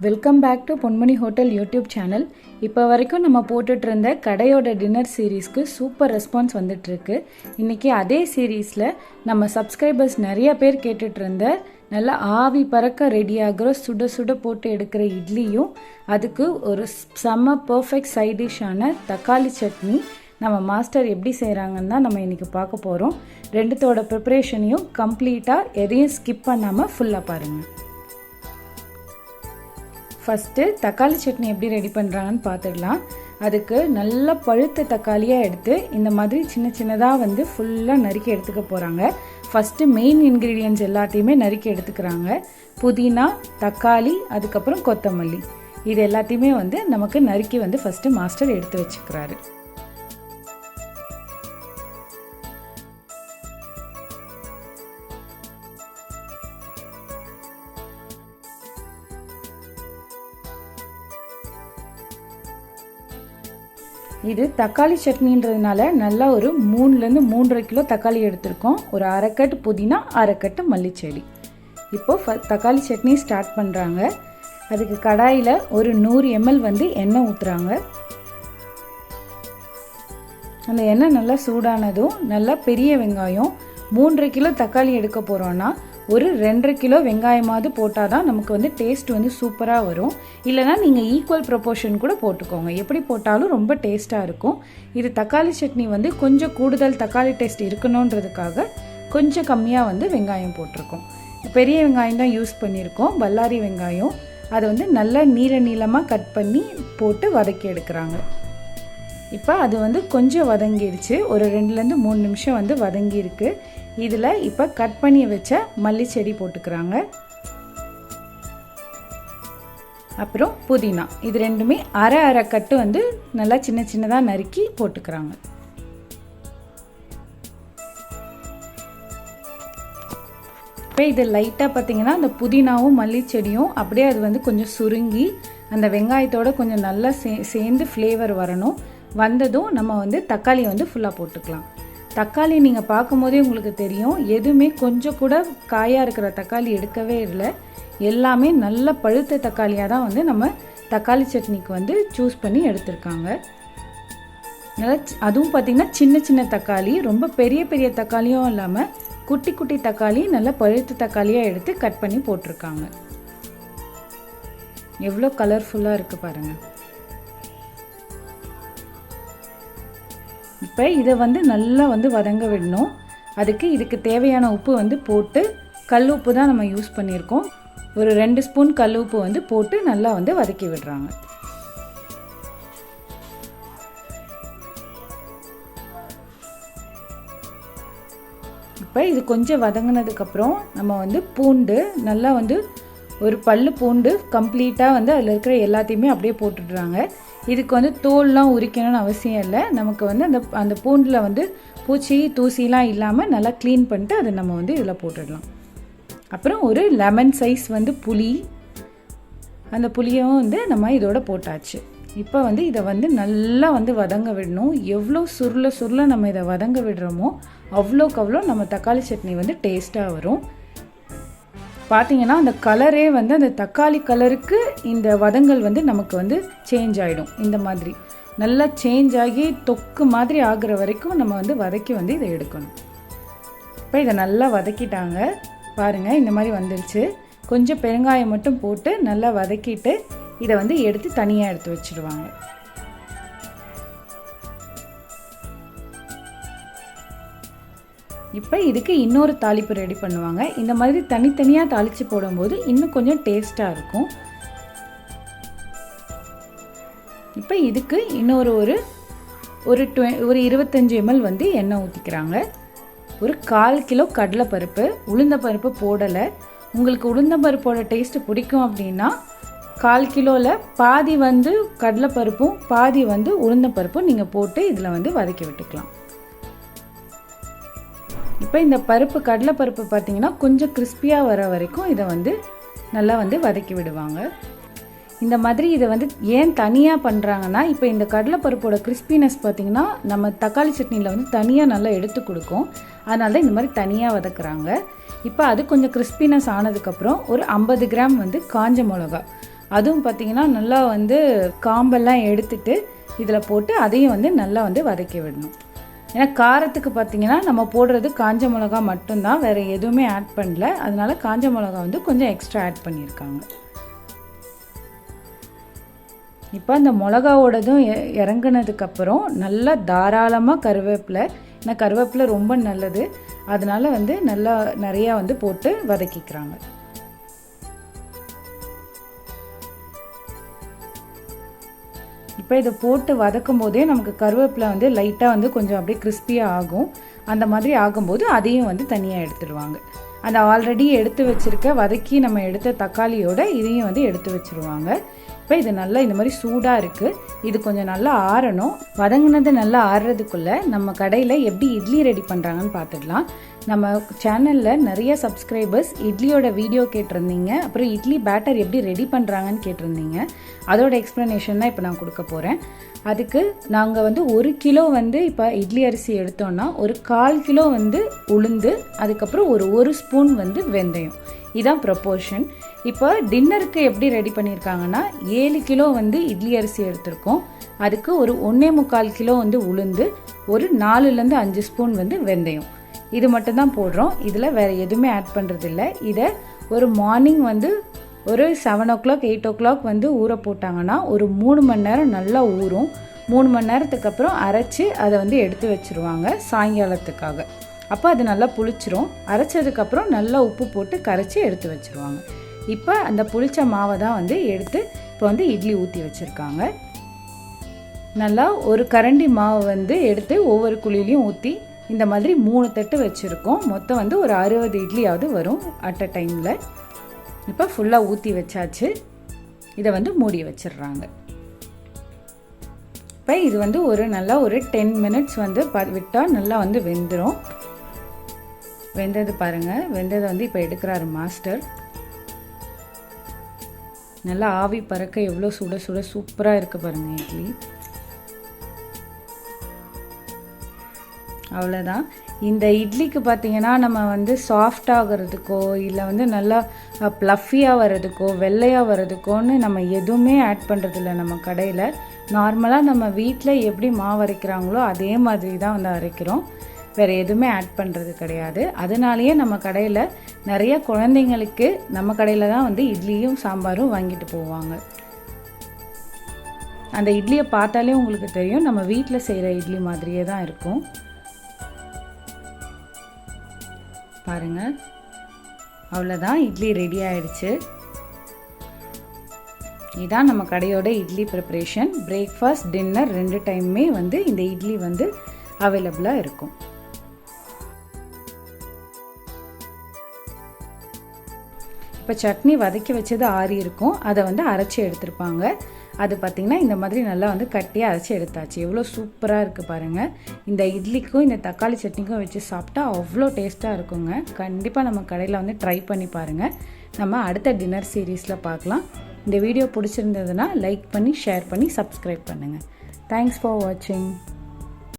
Welcome back to Ponmani hotel YouTube channel இப்போ வரைக்கும் நம்ம போட்டுட்ருந்த கடையோட டின்னர் சீரீஸ்க்கு சூப்பர் ரெஸ்பான்ஸ் வந்துட்டுருக்கு. இன்றைக்கி அதே சீரீஸில் நம்ம சப்ஸ்கிரைபர்ஸ் நிறைய பேர் கேட்டுட்ருந்த நல்லா ஆவி பறக்க ரெடி சுட சுட போட்டு எடுக்கிற இட்லியும் அதுக்கு ஒரு செம்ம பர்ஃபெக்ட் சைட் டிஷ்ஷான தக்காளி சட்னி நம்ம மாஸ்டர் எப்படி செய்கிறாங்கன்னு தான் நம்ம இன்றைக்கி பார்க்க போகிறோம் ரெண்டுத்தோட ப்ரிப்பரேஷனையும் கம்ப்ளீட்டாக எதையும் ஸ்கிப் பண்ணாமல் ஃபுல்லாக பாருங்கள் ஃபஸ்ட்டு தக்காளி சட்னி எப்படி ரெடி பண்ணுறாங்கன்னு பார்த்துடலாம். அதுக்கு நல்லா பழுத்த தக்காளியாக எடுத்து இந்த மாதிரி சின்ன சின்னதாக வந்து ஃபுல்லாக நறுக்கி எடுத்துக்க போகிறாங்க ஃபஸ்ட்டு மெயின் இன்க்ரீடியன்ஸ் எல்லாத்தையுமே நறுக்கி எடுத்துக்கிறாங்க. புதினா தக்காளி அதுக்கப்புறம் கொத்தமல்லி. இது எல்லாத்தையுமே வந்து நமக்கு நறுக்கி வந்து ஃபஸ்ட்டு மாஸ்டர் எடுத்து வச்சுக்கிறாரு. இது தக்காளி சட்னின்றதுனால நல்லா ஒரு மூணுலேருந்து மூன்றரை கிலோ தக்காளி எடுத்திருக்கோம். ஒரு அரைக்கட்டு புதினா அரைக்கட்டு மல்லிச்செடி. இப்போது ஃப தக்காளி சட்னி ஸ்டார்ட் பண்ணுறாங்க அதுக்கு கடாயில் ஒரு நூறு எம்எல் வந்து எண்ணெய் ஊற்றுறாங்க அந்த எண்ணெய் நல்லா சூடானதும் நல்லா பெரிய வெங்காயம் மூன்றரை கிலோ தக்காளி எடுக்க போகிறோன்னா ஒரு ரெண்டரை கிலோ வெங்காயமாவது போட்டால் தான் நமக்கு வந்து டேஸ்ட் வந்து சூப்பராக வரும். இல்லைனா நீங்கள் ஈக்குவல் ப்ரொப்போர்ஷன் கூட போட்டுக்கோங்க. எப்படி போட்டாலும் ரொம்ப டேஸ்ட்டாக இருக்கும். இது தக்காளி சட்னி வந்து கொஞ்சம் கூடுதல் தக்காளி டேஸ்ட் இருக்கணுன்றதுக்காக கொஞ்சம் கம்மியாக வந்து வெங்காயம் போட்டிருக்கோம். பெரிய வெங்காயம் தான் யூஸ் பண்ணியிருக்கோம். பல்லாரி வெங்காயம். அதை வந்து நல்லா நீள நீளமாக கட் பண்ணி போட்டு வதக்கி எடுக்கிறாங்க. இப்போ அது வந்து கொஞ்சம் வதங்கிடுச்சு ஒரு ரெண்டுலேருந்து மூணு நிமிஷம் வந்து வதங்கியிருக்கு. இதில் இப்போ கட் பண்ணி வச்ச மல்லி செடி போட்டுக்கிறாங்க. அப்புறம் புதினா. இது ரெண்டுமே அரை அரை கட்டு வந்து நல்லா சின்ன சின்னதாக நறுக்கி போட்டுக்கிறாங்க. இப்போ இது லைட்டாக பார்த்தீங்கன்னா அந்த புதினாவும் மல்லி செடியும் அப்படியே அது வந்து கொஞ்சம் சுருங்கி அந்த வெங்காயத்தோட கொஞ்சம் நல்லா சே சேர்ந்து ஃப்ளேவர் வரணும். வந்ததும் நம்ம வந்து தக்காளி வந்து ஃபுல்லாக போட்டுக்கலாம். தக்காளி நீங்கள் பார்க்கும்போதே உங்களுக்கு தெரியும் எதுவுமே கொஞ்சம் கூட காயாக இருக்கிற தக்காளி எடுக்கவே இல்லை. எல்லாமே நல்ல பழுத்த தக்காளியாக தான் வந்து நம்ம தக்காளி சட்னிக்கு வந்து சூஸ் பண்ணி எடுத்திருக்காங்க. நல்லா அதுவும் பார்த்திங்கன்னா சின்ன சின்ன தக்காளி ரொம்ப பெரிய பெரிய தக்காளியும் இல்லாமல் குட்டி குட்டி தக்காளி நல்லா பழுத்த தக்காளியாக எடுத்து கட் பண்ணி போட்டிருக்காங்க. எவ்வளோ கலர்ஃபுல்லாக இருக்குது பாருங்கள் இப்போ இதை வந்து நல்லா வந்து வதங்க விடணும். அதுக்கு இதுக்கு தேவையான உப்பு வந்து போட்டு கல் உப்பு தான் நம்ம யூஸ் பண்ணியிருக்கோம். ஒரு ரெண்டு ஸ்பூன் கல் உப்பு வந்து போட்டு நல்லா வந்து வதக்கி விடுறாங்க. இப்போ இது கொஞ்சம் வதங்கினதுக்கப்புறம் நம்ம வந்து பூண்டு நல்லா வந்து ஒரு பல் பூண்டு கம்ப்ளீட்டாக வந்து அதில் இருக்கிற எல்லாத்தையுமே அப்படியே போட்டுடுறாங்க. இதுக்கு வந்து தோல்லாம் உரிக்கணும்னு அவசியம் இல்லை. நமக்கு வந்து அந்த அந்த பூண்டில் வந்து பூச்சி தூசிலாம் இல்லாமல் நல்லா க்ளீன் பண்ணிட்டு அதை நம்ம வந்து இதில் போட்டுடலாம். அப்புறம் ஒரு லெமன் சைஸ் வந்து புளி. அந்த புளியும் வந்து நம்ம இதோட போட்டாச்சு. இப்போ வந்து இதை வந்து நல்லா வந்து வதங்க விடணும். எவ்வளோ சுருள சுருள நம்ம இதை வதங்க விடுறோமோ அவ்வளோக்கு அவ்வளோ நம்ம தக்காளி சட்னி வந்து டேஸ்ட்டாக வரும். பார்த்தீங்கன்னா அந்த கலரே வந்து அந்த தக்காளி கலருக்கு இந்த வதங்கள் வந்து நமக்கு வந்து சேஞ்ச் ஆகிடும் இந்த மாதிரி. நல்லா சேஞ்ச் ஆகி தொக்கு மாதிரி ஆகுற வரைக்கும் நம்ம வந்து வதக்கி வந்து இதை எடுக்கணும். இப்போ இதை நல்லா வதக்கிட்டாங்க. பாருங்கள் இந்த மாதிரி வந்துருச்சு. கொஞ்சம் பெருங்காயம் மட்டும் போட்டு நல்லா வதக்கிட்டு இதை வந்து எடுத்து தனியாக எடுத்து வச்சுருவாங்க. இப்போ இதுக்கு இன்னொரு தாளிப்பு ரெடி பண்ணுவாங்க. இந்த மாதிரி தனித்தனியாக தாளித்து போடும்போது இன்னும் கொஞ்சம் டேஸ்ட்டாக இருக்கும். இப்போ இதுக்கு இன்னொரு ஒரு ஒரு டுவெ ஒரு இருபத்தஞ்சி எம்எல் வந்து எண்ணெய் ஊற்றிக்கிறாங்க ஒரு கால் கிலோ கடலைப்பருப்பு உளுந்தப்பருப்பு போடலை. உங்களுக்கு உளுந்தம்பருப்போட டேஸ்ட்டு பிடிக்கும் அப்படின்னா கால் கிலோவில் பாதி வந்து கடலைப்பருப்பும் பாதி வந்து உளுந்தப்பருப்பும் நீங்கள் போட்டு இதில் வந்து வதக்கி விட்டுக்கலாம். இப்போ இந்த பருப்பு கடலைப்பருப்பு பார்த்தீங்கன்னா கொஞ்சம் கிறிஸ்பியாக வர வரைக்கும் இதை வந்து நல்லா வந்து வதக்கி விடுவாங்க. இந்த மாதிரி இதை வந்து ஏன் தனியாக பண்ணுறாங்கன்னா இப்போ இந்த கடலைப்பருப்போட கிறிஸ்பினஸ் பார்த்திங்கன்னா நம்ம தக்காளி சட்னியில் வந்து தனியாக நல்லா எடுத்து கொடுக்கும். அதனால தான் இந்த மாதிரி தனியாக வதக்குறாங்க. இப்போ அது கொஞ்சம் கிறிஸ்பினஸ் ஆனதுக்கப்புறம் ஒரு ஐம்பது கிராம் வந்து காஞ்ச மிளகா. அதுவும் பார்த்திங்கன்னா நல்லா வந்து காம்பெல்லாம் எடுத்துட்டு இதில் போட்டு அதையும் வந்து நல்லா வந்து வதக்கி விடணும். ஏன்னா காரத்துக்கு பார்த்தீங்கன்னா நம்ம போடுறது காஞ்ச மிளகா மட்டும்தான் வேறு எதுவுமே ஆட் பண்ணல. அதனால் காஞ்ச மிளகா வந்து கொஞ்சம் எக்ஸ்ட்ரா ஆட் பண்ணியிருக்காங்க. இப்போ அந்த மிளகாவோடதும் இறங்கினதுக்கப்புறம் இறங்குனதுக்கப்புறம் நல்லா தாராளமாக கருவேப்பிலை ஏன்னா கருவேப்பிலை ரொம்ப நல்லது. அதனால வந்து நல்லா நிறையா வந்து போட்டு வதக்கிக்கிறாங்க. இப்போ இதை போட்டு வதக்கும் போதே நமக்கு கருவேப்பிலை வந்து லைட்டாக வந்து கொஞ்சம் அப்படியே கிறிஸ்பியாக ஆகும். அந்த மாதிரி ஆகும்போது அதையும் வந்து தனியாக எடுத்துடுவாங்க அந்த ஆல்ரெடி எடுத்து வச்சிருக்க வதக்கி நம்ம எடுத்த தக்காளியோட இதையும் வந்து எடுத்து வச்சிருவாங்க. இப்போ இது நல்லா இந்த மாதிரி சூடாக இருக்குது இது கொஞ்சம் நல்லா ஆறணும். வதங்கினது நல்லா ஆறுறதுக்குள்ளே நம்ம கடையில் எப்படி இட்லி ரெடி பண்ணுறாங்கன்னு பார்த்துடலாம் நம்ம சேனலில் நிறைய சப்ஸ்கிரைபர்ஸ் இட்லியோட வீடியோ கேட்டிருந்தீங்க. அப்புறம் இட்லி பேட்டர் எப்படி ரெடி பண்ணுறாங்கன்னு கேட்டிருந்தீங்க. அதோட எக்ஸ்ப்ளனேஷன் தான் இப்போ நான் கொடுக்க போகிறேன் அதுக்கு நாங்கள் வந்து ஒரு கிலோ வந்து இப்போ இட்லி அரிசி எடுத்தோம்னா ஒரு கால் கிலோ வந்து உளுந்து அதுக்கப்புறம் ஒரு ஒரு ஸ்பூன் வந்து வெந்தயம். இதான் ப்ரொப்போர்ஷன் இப்போ டின்னருக்கு எப்படி ரெடி பண்ணியிருக்காங்கன்னா ஏழு கிலோ வந்து இட்லி அரிசி எடுத்திருக்கோம். அதுக்கு ஒரு ஒன்றே முக்கால் கிலோ வந்து உளுந்து ஒரு நாலுலேருந்து அஞ்சு ஸ்பூன் வந்து வெந்தயம். இது மட்டும்தான் போடுறோம். இதில் வேறு எதுவுமே ஆட் பண்ணுறதில்ல இதை ஒரு மார்னிங் வந்து ஒரு seven o'clock eight o'clock வந்து ஊற போட்டாங்கன்னா ஒரு மூணு மணி நேரம் நல்லா ஊறும். மூணு மணி நேரத்துக்கு அப்புறம் அரைச்சி அதை வந்து எடுத்து வச்சுருவாங்க சாயங்காலத்துக்காக. அப்போ அது நல்லா புளிச்சிரும். அரைச்சதுக்கப்புறம் நல்லா உப்பு போட்டு கரைச்சி எடுத்து வச்சுருவாங்க. இப்போ அந்த புளிச்ச மாவை தான் வந்து எடுத்து இப்போ வந்து இட்லி ஊற்றி வச்சுருக்காங்க. நல்லா ஒரு கரண்டி மாவை வந்து எடுத்து ஒவ்வொரு குழிலையும் ஊற்றி இந்த மாதிரி மூணு தட்டு வச்சுருக்கோம். மொத்தம் வந்து ஒரு அறுபது இட்லியாவது வரும் அட் அ டைமில் இப்போ ஃபுல்லாக ஊற்றி வச்சாச்சு. இதை வந்து மூடி வச்சிடுறாங்க. இப்போ இது வந்து ஒரு நல்லா ஒரு டென் மினிட்ஸ் வந்து ப விட்டால் நல்லா வந்து வெந்துடும் வெந்தது பாருங்கள் வெந்ததை வந்து இப்போ எடுக்கிறாரு மாஸ்டர் நல்லா ஆவி பறக்க எவ்வளோ சுட சுட சூப்பராக இருக்குது பாருங்கள் இட்லி. அவ்வளோதான் இந்த இட்லிக்கு பார்த்திங்கன்னா நம்ம வந்து சாஃப்டாகிறதுக்கோ இல்லை வந்து நல்லா ப்ளஃபியாக வர்றதுக்கோ வெள்ளையாக வர்றதுக்கோன்னு நம்ம எதுவுமே ஆட் பண்ணுறதில்ல நம்ம கடையில். நார்மலாக நம்ம வீட்டில் எப்படி மாவு அரைக்கிறாங்களோ அதே மாதிரி தான் வந்து அரைக்கிறோம். வேறு எதுவுமே ஆட் பண்ணுறது கிடையாது. அதனாலேயே நம்ம கடையில் நிறைய குழந்தைங்களுக்கு நம்ம கடையில் தான் வந்து இட்லியும் சாம்பாரும் வாங்கிட்டு போவாங்க. அந்த இட்லியை பார்த்தாலே உங்களுக்கு தெரியும் நம்ம வீட்டில் செய்கிற இட்லி மாதிரியே தான் இருக்கும். பாருங்க. அவ்வளோதான் இட்லி ரெடி ஆயிடுச்சு. இதான் நம்ம கடையோட இட்லி ப்ரிப்ரேஷன் பிரேக்ஃபாஸ்ட் டின்னர் ரெண்டு டைமுமே வந்து இந்த இட்லி வந்து அவைலபிளாக இருக்கும். இப்போ சட்னி வதக்கி வச்சது ஆறி இருக்கும். அதை வந்து அரைச்சி எடுத்திருப்பாங்க. அது பார்த்திங்கன்னா இந்த மாதிரி நல்லா வந்து கட்டியாக அரைச்சி எடுத்தாச்சு. எவ்வளோ சூப்பராக இருக்குது பாருங்கள் இந்த இட்லிக்கும் இந்த தக்காளி சட்னிக்கும் வச்சு சாப்பிட்டா அவ்வளோ டேஸ்ட்டாக இருக்குங்க. கண்டிப்பாக நம்ம கடையில் வந்து ட்ரை பண்ணி பாருங்கள் நம்ம அடுத்த டின்னர் சீரீஸில் பார்க்கலாம். இந்த வீடியோ பிடிச்சிருந்ததுன்னா லைக் பண்ணி ஷேர் பண்ணி சப்ஸ்கிரைப் பண்ணுங்கள் தேங்க்ஸ் ஃபார் வாட்சிங்